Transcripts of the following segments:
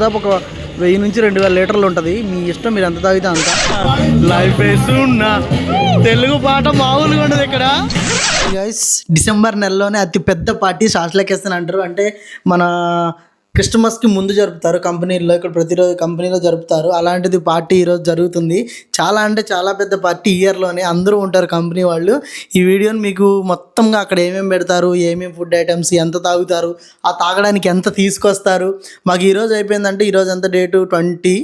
దాదాపు ఒక వెయ్యి నుంచి రెండు వేల లీటర్లు ఉంటుంది. మీ ఇష్టం మీరు ఎంత తాగితే అంత. లైఫ్ ఉన్నా తెలుగు పాట మామూలుగా ఉండదు ఇక్కడ. డిసెంబర్ నెలలోనే అతి పెద్ద పార్టీ శాస్త్రకేస్తని అంటారు అంటే మన క్రిస్టమస్కి ముందు జరుపుతారు కంపెనీల్లో ఇక్కడ ప్రతిరోజు కంపెనీలో జరుపుతారు. అలాంటిది పార్టీ ఈరోజు జరుగుతుంది. చాలా అంటే చాలా పెద్ద పార్టీ ఇయర్లోనే అందరూ ఉంటారు కంపెనీ వాళ్ళు. ఈ వీడియోని మీకు మొత్తంగా అక్కడ ఏమేమి పెడతారు ఏమేమి ఫుడ్ ఐటమ్స్ ఎంత తాగుతారు ఆ తాగడానికి ఎంత తీసుకొస్తారు. మాకు ఈరోజు అయిపోయిందంటే ఈరోజు ఎంత డేటు? Twenty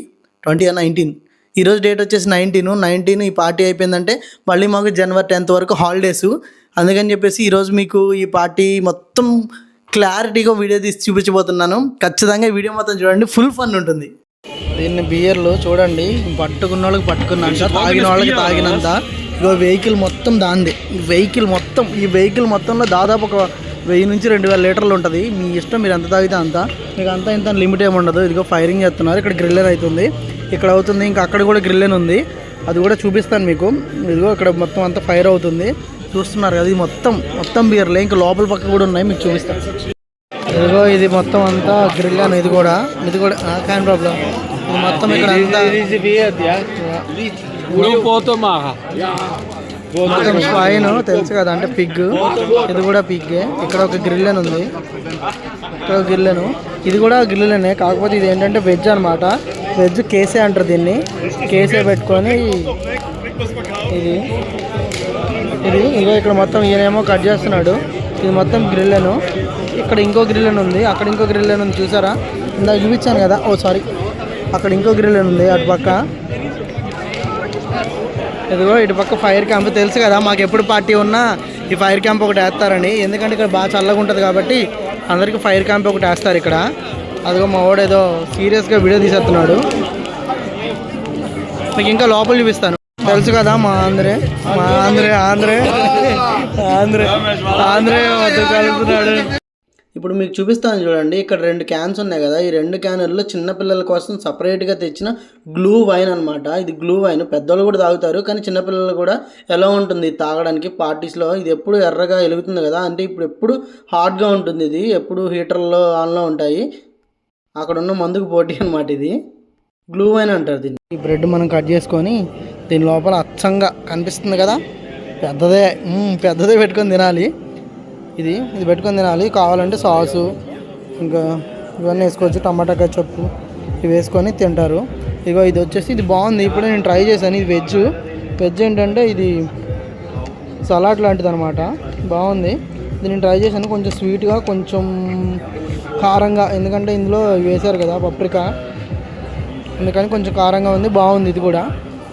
twenty nineteen. ఈరోజు డేట్ వచ్చేసి నైన్టీన్. నైన్టీన్ ఈ పార్టీ అయిపోయిందంటే మళ్ళీ మాకు జనవరి టెన్త్ వరకు హాలిడేస్. అందుకని చెప్పేసి ఈరోజు మీకు ఈ పార్టీ మొత్తం క్లారిటీగా వీడియో తీసి చూపించబోతున్నాను. ఖచ్చితంగా ఈ వీడియో మొత్తం చూడండి. ఫుల్ ఫన్ ఉంటుంది. దీన్ని బియర్లు చూడండి. పట్టుకున్న వాళ్ళకి పట్టుకున్నంత తాగిన వాళ్ళకి తాగినంత. ఇగో వెహికల్ మొత్తం దాంది. వెహికల్ మొత్తం ఈ వెహికల్ మొత్తంలో దాదాపు ఒక వెయ్యి నుంచి రెండు వేల లీటర్లు ఉంటుంది. మీ ఇష్టం మీరు ఎంత తాగితే అంత. మీకు అంతా ఇంత లిమిట్ ఏమి ఉండదు. ఇదిగో ఫైరింగ్ చేస్తున్నారు. ఇక్కడ గ్రిల్లెన్ అవుతుంది. ఇక్కడ అవుతుంది ఇంకా అక్కడ కూడా గ్రిల్లెన్ ఉంది. అది కూడా చూపిస్తాను మీకు. ఇదిగో ఇక్కడ మొత్తం అంతా ఫైర్ అవుతుంది. చూస్తున్నారు కదా ఇది మొత్తం మొత్తం బియర్లే ఇంకా లోపల పక్క కూడా ఉన్నాయి మీకు చూపిస్తాను ఇదిగో ఇది మొత్తం అంతా గ్రిల్ అని ఇది కూడా. ఇది కూడా క్యాన్ ప్రాబ్లం ఇది మొత్తం ఇక్కడ స్వైన్ తెలుసు కదా అంటే పిగ్ ఇది కూడా పిగ్గే ఇక్కడ ఒక గ్రిల్ అని ఉంది. ఇక్కడ ఒక గ్రిల్ అని. ఇది కూడా గ్రిల్లనే కాకపోతే ఇది ఏంటంటే వెజ్ అనమాట వెజ్ కేసే అంటారు దీన్ని. కేసే పెట్టుకొని ఇది. ఇది. ఇగో ఇక్కడ మొత్తం ఈయనేమో కట్ చేస్తున్నాడు. ఇది మొత్తం గ్రిల్ ఇక్కడ ఇంకో గ్రిల్ అని ఉంది. అక్కడ ఇంకో గ్రిల్ అని ఉంది. చూసారా? ఇందాక చూపించాను కదా. Oh sorry. అక్కడ ఇంకో గ్రిల్ అని ఉంది అటు పక్క. ఇదిగో ఇటు పక్క ఫైర్ క్యాంప్ తెలుసు కదా. మాకు ఎప్పుడు పార్టీ ఉన్నా ఈ ఫైర్ క్యాంప్ ఒకటి వేస్తారని. ఎందుకంటే ఇక్కడ బాగా చల్లగా ఉంటుంది కాబట్టి అందరికీ ఫైర్ క్యాంప్ ఒకటి వేస్తారు ఇక్కడ. అదిగో మా వాడు ఏదో సీరియస్గా వీడియో తీసేస్తున్నాడు. మీకు ఇంకా లోపల చూపిస్తాను. తెలుసు కదా మా ఆంధ్రే మా ఆంధ్రే ఆంధ్రే. ఆంధ్రే ఆంధ్రే వద్దు కలుపుతున్నాడు. ఇప్పుడు మీకు చూపిస్తాను చూడండి ఇక్కడ రెండు క్యాన్స్ ఉన్నాయి కదా ఈ రెండు క్యానుల్లో చిన్నపిల్లల కోసం సపరేట్గా తెచ్చిన గ్లూ వైన్ అనమాట ఇది గ్లూ వైన్ పెద్దోళ్ళు కూడా తాగుతారు కానీ చిన్నపిల్లలు కూడా ఎలా ఉంటుంది ఇది తాగడానికి? పార్టీస్లో ఇది ఎప్పుడు ఎర్రగా వెలుగుతుంది కదా అంటే ఇప్పుడు ఎప్పుడు హాట్గా ఉంటుంది ఇది ఎప్పుడు హీటర్లో ఆన్లో ఉంటాయి. అక్కడ ఉన్న మందుకు పోటీ అనమాట ఇది. గ్లూ వైన్ అంటారు దీన్ని. ఈ బ్రెడ్ మనం కట్ చేసుకొని దీని లోపల అచ్చంగా కనిపిస్తుంది కదా. పెద్దదే పెద్దదే పెట్టుకొని తినాలి. ఇది ఇది పెట్టుకొని తినాలి. కావాలంటే సాసు ఇంకా ఇవన్నీ వేసుకోవచ్చు. టమాటా కచ్చప్పు ఇవి వేసుకొని తింటారు. ఇగో ఇది వచ్చేసి ఇది బాగుంది. ఇప్పుడే నేను ట్రై చేశాను. ఇది వెజ్. వెజ్ ఏంటంటే ఇది సలాడ్ లాంటిది అనమాట బాగుంది. ఇది నేను ట్రై చేశాను. కొంచెం స్వీట్గా కొంచెం కారంగా. ఎందుకంటే ఇందులో వేశారు కదా పప్రికా. అందుకని కొంచెం కారంగా ఉంది. బాగుంది ఇది కూడా.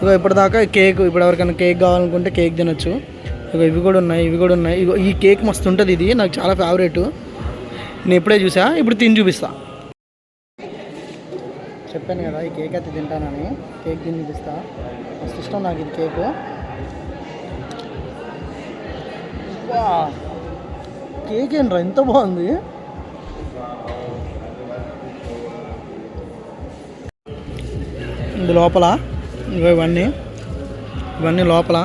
ఇగో ఇప్పటిదాకా కేక్ ఇప్పుడు ఎవరికైనా కేక్ కావాలనుకుంటే కేక్ తినొచ్చు. ఇగో ఇవి కూడా ఉన్నాయి ఇవి కూడా ఉన్నాయి. ఇగో ఈ కేక్ మస్తు ఉంటుంది ఇది నాకు చాలా ఫేవరెట్ నేను ఎప్పుడే చూసా ఇప్పుడు తిని చూపిస్తా. చెప్పాను కదా ఈ కేక్ అయితే తింటానని కేక్ తిని చూపిస్తా. మస్తు ఇష్టం నాకు ఇది కేకు. వా కేక్ ఏంట్రా ఎంత బాగుంది. ఇందు లోపల ఇవన్నీ. ఇవన్నీ లోపల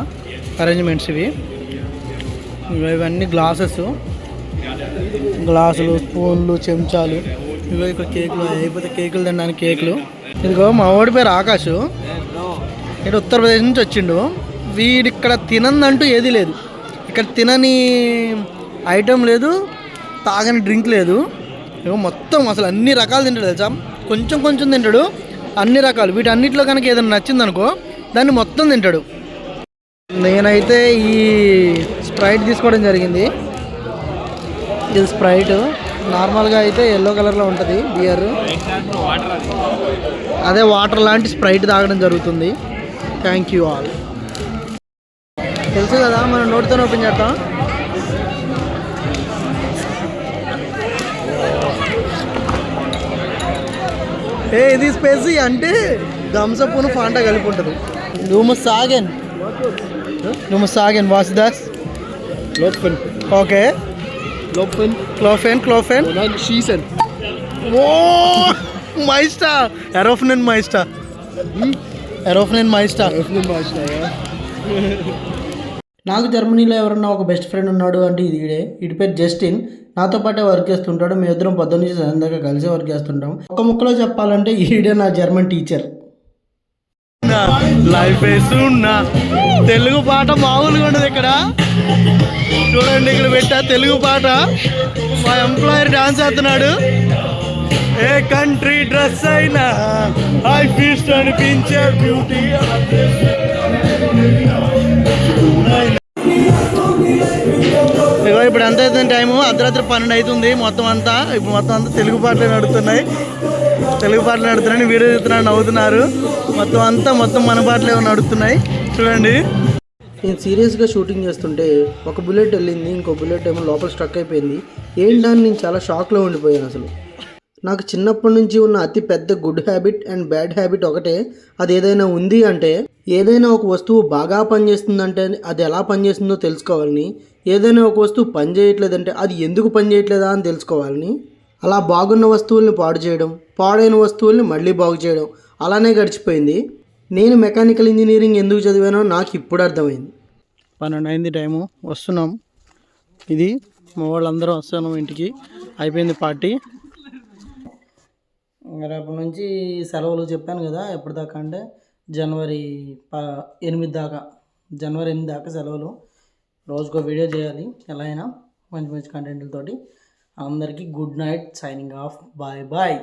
అరేంజ్మెంట్స్ ఇవి. ఇగో ఇవన్నీ గ్లాసెస్ గ్లాసులు స్పూన్లు చెంచాలు. ఇగో ఇక్కడ కేకులు అయిపోతే కేకులు తినడానికి కేకులు. ఇదిగో మా ఓడి పేరు ఆకాష్ ఇటు ఉత్తరప్రదేశ్ నుంచి వచ్చిండు. వీడు ఇక్కడ తినందంటూ ఏది లేదు. ఇక్కడ తినని ఐటెం లేదు తాగని డ్రింక్ లేదు. ఇగో మొత్తం అసలు అన్ని రకాలు తింటాడు తెలుసా? కొంచెం కొంచెం తింటాడు. అన్ని రకాలు. వీటన్నిటిలో కనుక ఏదైనా నచ్చిందనుకో దాన్ని మొత్తం తింటాడు. నేనైతే ఈ స్ప్రైట్ తీసుకోవడం జరిగింది. ఇది స్ప్రైట్. నార్మల్గా అయితే ఎల్లో కలర్లో ఉంటుంది బియర్. అదే వాటర్ లాంటి స్ప్రైట్ తాగడం జరుగుతుంది. Thank you all. తెలుసు కదా మనం నోటితో ఓపెన్ చేస్తాం ఏ ఇది స్పేసి అంటే థమ్సప్ను ఫాంటా కలిపి ఉంటుంది. నువ్వు సాగన్ నువ్వు సాగన్ వాస్ దస్. Lopen. ఓకే. Lopen. క్లోఫెన్ క్లోఫెన్. schießen. ఓ మైస్టా ఎరోఫ్నెన్ మైస్టా ఎరోఫ్నెన్ మైస్టా schnell, ja. నాకు జర్మనీలో ఎవరన్నా ఒక బెస్ట్ ఫ్రెండ్ ఉన్నాడు అంటే ఇది ఈడే. ఇటు పేరు జస్టిన్. నాతో పాటే వర్క్ చేస్తుంటాడు. మేము ఇద్దరం పొద్దున్న నుంచి సాయంత్రం కలిసి వర్క్ చేస్తుంటాం. ఒక ముక్కలో చెప్పాలంటే ఈడే నా జర్మన్ టీచర్ లైఫ్ తెలుగు పాట మామూలుగా ఉండదు ఇక్కడ. చూడండి ఇక్కడ పెట్టా తెలుగు పాట. మా ఎంప్లాయర్ డాన్స్ చేస్తున్నాడు. ఏ కంట్రీ డ్రెస్ అయినా ఐ ఫీస్ట్ అనిపించే బ్యూటీ ఎంత అవుతుంది టైము అర్ధరాత్రి పన్నెండు అవుతుంది. మొత్తం అంతా ఇప్పుడు మొత్తం అంతా తెలుగు పాటలు నడుస్తున్నాయి తెలుగు పాటలు నడుతున్నాయి వీడియో చూస్తున్నాను నవ్వుతున్నారు. మొత్తం అంతా మొత్తం మన పాటలు ఏమో నడుస్తున్నాయి. చూడండి. నేను సీరియస్గా షూటింగ్ చేస్తుంటే ఒక బుల్లెట్ వెళ్ళింది ఇంకో బుల్లెట్ ఏమో లోపల స్ట్రక్ అయిపోయింది. ఏంటని నేను చాలా షాక్లో ఉండిపోయాను అసలు. నాకు చిన్నప్పటి నుంచి ఉన్న అతి పెద్ద good habit and bad habit ఒకటే అది ఏదైనా ఉంది అంటే ఏదైనా ఒక వస్తువు బాగా పనిచేస్తుందంటే అది ఎలా పనిచేస్తుందో తెలుసుకోవాలని ఏదైనా ఒక వస్తువు పనిచేయట్లేదంటే అది ఎందుకు పనిచేయట్లేదా అని తెలుసుకోవాలని అలా బాగున్న వస్తువుల్ని పాడు చేయడం పాడైన వస్తువుల్ని మళ్ళీ బాగు చేయడం అలానే గడిచిపోయింది. నేను మెకానికల్ ఇంజనీరింగ్ ఎందుకు చదివానో నాకు ఇప్పుడు అర్థమైంది. పన్నెండు అయింది టైము వస్తున్నాం. ఇది మా వాళ్ళందరూ వస్తున్నాం ఇంటికి. అయిపోయింది పార్టీ. రేపటి నుంచి సెలవులు చెప్పాను కదా ఎప్పటిదాకా అంటే జనవరి ప ఎనిమిది దాకా జనవరి ఎనిమిది దాకా సెలవులు. రోజుకో వీడియో చేయాలి ఎలా అయినా మంచి మంచి కంటెంట్లతోటి అందరికీ good night signing off bye bye